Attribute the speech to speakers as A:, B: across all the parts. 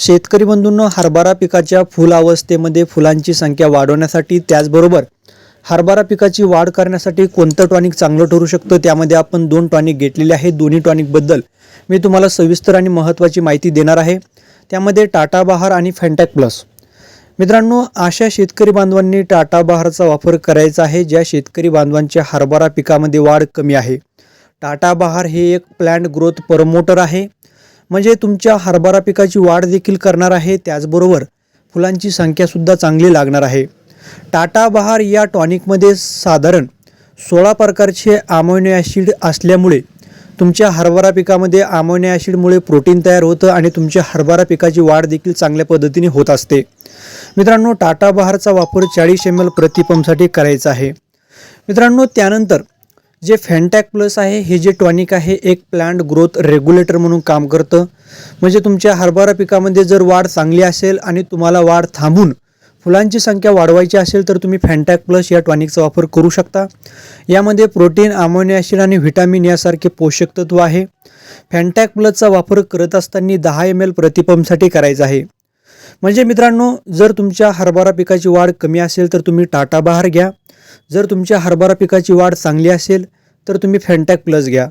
A: शेतकरी बंधूंनो हरभरा पिकाच्या फुलावस्थेमध्ये फुलांची संख्या वाढवण्यासाठी त्याचबरोबर हरभरा पिकाची वाढ करण्यासाठी कोणतं टॉनिक चांगलं ठरू शकतं? त्यामध्ये आपण दोन टॉनिक घेतलेले आहे दोन्ही टॉनिकबद्दल मी तुम्हाला सविस्तर आणि महत्त्वाची माहिती देणार आहे. त्यामध्ये टाटा बहार आणि फॅन्टॅक प्लस. मित्रांनो अशा शेतकरी बांधवांनी टाटा बहारचा वापर करायचा आहे ज्या शेतकरी बांधवांच्या हरभरा पिकामध्ये वाढ कमी आहे. टाटा बहार हे एक प्लॅन्ट ग्रोथ प्रमोटर आहे. म्हणजे तुमच्या हरभरा पिकाची वाढ देखील करणार आहे त्याचबरोबर फुलांची संख्यासुद्धा चांगली लागणार आहे. टाटा बहार या टॉनिकमध्ये साधारण सोळा प्रकारचे अमोनो ॲसिड असल्यामुळे तुमच्या हरभरा पिकामध्ये अमोनो ॲसिडमुळे प्रोटीन तयार होतं आणि तुमच्या हरभरा पिकाची वाढ देखील चांगल्या पद्धतीने होत असते. मित्रांनो टाटा बहारचा वापर चाळीस एम एल प्रतिपंपसाठी करायचा आहे. मित्रांनो त्यानंतर जे फॅन्टॅक प्लस आहे हे जे टॉनिक आहे एक प्लांट ग्रोथ रेग्युलेटर म्हणून काम करतं. म्हणजे तुमच्या हरभरा पिकामध्ये जर वाढ चांगली असेल आणि तुम्हाला वाढ थांबून फुलांची संख्या वाढवायची असेल तर तुम्ही फॅन्टॅक प्लस या टॉनिकचा वापर करू शकता. यामध्ये प्रोटीन ॲसिड आणि व्हिटॅमिन यासारखे पोषक तत्व आहे. फॅन्टॅक प्लसचा वापर करत असताना दहा एम एल प्रतिपंपसाठी करायचा आहे. म्हणजे मित्रांनो जर तुमच्या हरभरा पिकाची वाढ कमी असेल तर तुम्ही टाटा बहार घ्या. जर तुमच्या हरभरा पिकाची वाढ चांगली असेल तर तुम्ही फॅनटॅक प्लस घ्या.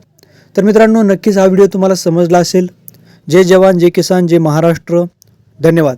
A: तर मित्रांनो नक्कीच हा व्हिडिओ तुम्हाला समजला असेल. जय जवान जय किसान जय महाराष्ट्र. धन्यवाद.